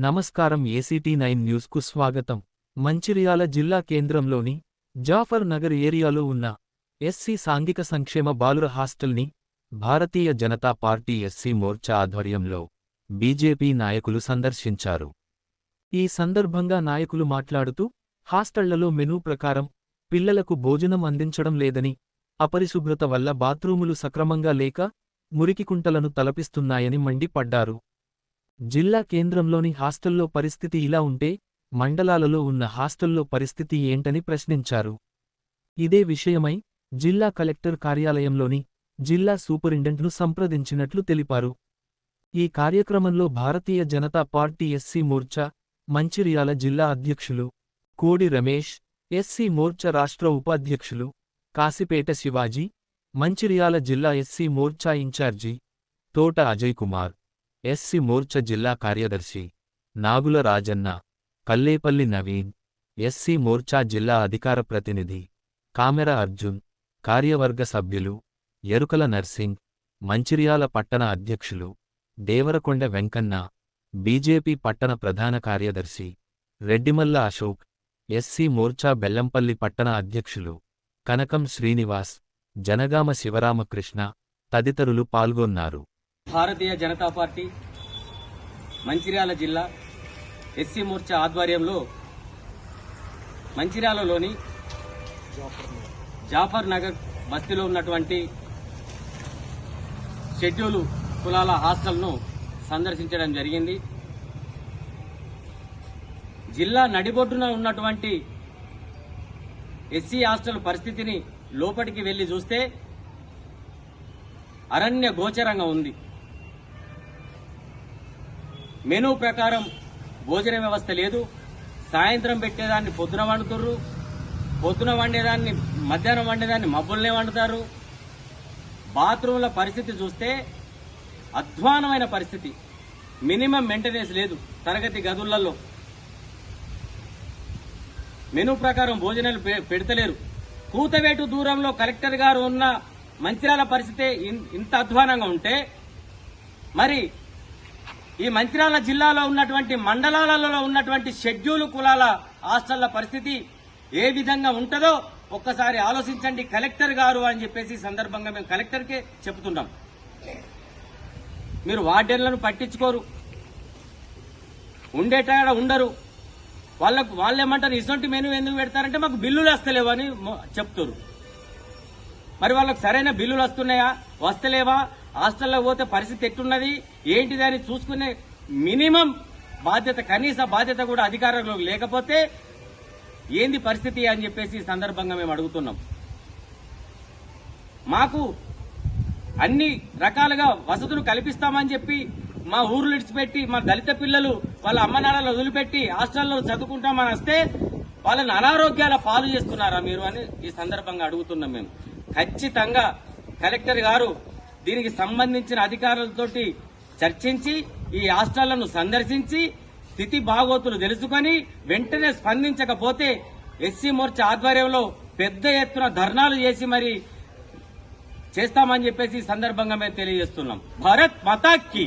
నమస్కారం ACT nine న్యూస్కు స్వాగతం. మంచిర్యాల జిల్లా కేంద్రంలోని జాఫర్ నగర్ ఏరియాలో ఉన్న ఎస్సీ సాంఘిక సంక్షేమ బాలుర హాస్టల్ని భారతీయ జనతా పార్టీ ఎస్సీ మోర్చా ఆధ్వర్యంలో బీజేపీ నాయకులు సందర్శించారు. ఈ సందర్భంగా నాయకులు మాట్లాడుతూ హాస్టళ్ళలో మెనూ ప్రకారం పిల్లలకు భోజనం అందించడం లేదని అపరిశుభ్రత వల్ల బాత్రూములు సక్రమంగా లేక మురికికుంటలను తలపిస్తున్నాయని మండిపడ్డారు. జిల్లా కేంద్రంలోని హాస్టల్లో పరిస్థితి ఇలా ఉంటే మండలాలలో ఉన్న హాస్టల్లో పరిస్థితి ఏంటని ప్రశ్నించారు. ఇదే విషయమై జిల్లా కలెక్టర్ కార్యాలయంలోని జిల్లా సూపరింటెంట్ను సంప్రదించినట్లు తెలిపారు. ఈ కార్యక్రమంలో భారతీయ జనతా పార్టీ ఎస్సీ మోర్చా మంచిర్యాల జిల్లా అధ్యక్షులు కోడి రమేష్ ఎస్సీ మోర్చా రాష్ట్ర ఉపాధ్యక్షులు కాసిపేట శివాజీ మంచిర్యాల జిల్లా ఎస్సీ మోర్చా ఇన్ఛార్జి తోట అజయ్ కుమార్. ఎస్సి మోర్చా జిల్లా కార్యదర్శి నాగుల రాజన్న కల్లేపల్లి నవీన్ ఎస్సి మోర్చా జిల్లా అధికార ప్రతినిధి కామెర అర్జున్ కార్యవర్గ సభ్యులు ఎరుకల నర్సింగ్ మంచిర్యాల పట్టణ అధ్యక్షులు దేవరకొండ వెంకన్న బీజేపీ పట్టణ ప్రధాన కార్యదర్శి రెడ్డిమల్ల అశోక్ ఎస్సీ మోర్చా బెల్లంపల్లి పట్టణ అధ్యక్షులు కనకం శ్రీనివాస్ జనగామ శివరామకృష్ణ తదితరులు పాల్గొన్నారు. భారతీయ జనతా పార్టీ మంచిర్యాల జిల్లా ఎస్సీ మోర్చా ఆధ్వర్యంలో మంచిర్యాలలోని జాఫర్ నగర్ బస్తీలో ఉన్నటువంటి షెడ్యూలు కులాల హాస్టల్ను సందర్శించడం జరిగింది. జిల్లా నడిబొడ్డున ఉన్నటువంటి ఎస్సీ హాస్టల్ పరిస్థితిని లోపలికి వెళ్ళి చూస్తే అరణ్య గోచరంగా ఉంది. మెనూ ప్రకారం భోజన వ్యవస్థ లేదు. సాయంత్రం పెట్టేదాన్ని పొద్దున వండుతుర్రు. పొద్దున వండేదాన్ని మధ్యాహ్నం వండేదాన్ని మబ్బుల్నే వండుతారు. బాత్రూంల పరిస్థితి చూస్తే అధ్వానమైన పరిస్థితి. మినిమం మెయింటెనెన్స్ లేదు తరగతి గదులలో. మెనూ ప్రకారం భోజనాలు పె- పెడతలేరు. కూతవేటు దూరంలో కలెక్టర్ గారు ఉన్న మంచిర్యాల పరిస్థితి ఇన్- ఇంత అధ్వానంగా ఉంటే మరి ఈ మంచిర్యాల జిల్లాలో ఉన్నటువంటి మండలాలలో ఉన్నటువంటి షెడ్యూల్ కులాల హాస్టళ్ళ పరిస్థితి ఏ విధంగా ఉంటుందో ఒక్కసారి ఆలోచించండి. కలెక్టర్ గారు అని చెప్పేసి సందర్భంగా మేము కలెక్టర్కే చెప్తున్నాం మీరు వార్డెన్లను పట్టించుకోరు. ఉండేటాడ ఉండరు. వాళ్ళకు వాళ్ళు ఏమంటారు ఇటువంటి మెనూ ఎందుకు పెడతారంటే మాకు బిల్లులు వస్తలేవు అని చెప్తారు మరి వాళ్ళకు సరైన బిల్లులు వస్తున్నాయా? వస్తలేవా? హాస్టల్లో పోతే పరిస్థితి ఎట్టున్నది ఏంటిది అని చూసుకునే మినిమం బాధ్యత కనీస బాధ్యత కూడా అధికారంలో లేకపోతే ఏంది పరిస్థితి అని చెప్పేసి ఈ సందర్భంగా మేము అడుగుతున్నాం. మాకు అన్ని రకాలుగా వసతులు కల్పిస్తామని చెప్పి మా ఊర్లు విడిచిపెట్టి మా దళిత పిల్లలు వాళ్ళ అమ్మ వదిలిపెట్టి హాస్టల్లో చదువుకుంటామని వస్తే వాళ్ళని అనారోగ్యాల పాలు చేస్తున్నారా మీరు అని ఈ సందర్భంగా అడుగుతున్నాం మేము. ఖచ్చితంగా కలెక్టర్ గారు దీనికి సంబంధించిన అధికారులతోటి చర్చించి ఈ హాస్టళ్ళను సందర్శించి స్థితి బాగోతులు తెలుసుకొని వెంటనే స్పందించకపోతే ఎస్సీ మోర్చా ఆధ్వర్యంలో పెద్ద ఎత్తున ధర్నాలు చేసి మరి చేస్తామని చెప్పేసి సందర్భంగా మేము తెలియజేస్తున్నాం. భారత్ మాతాకి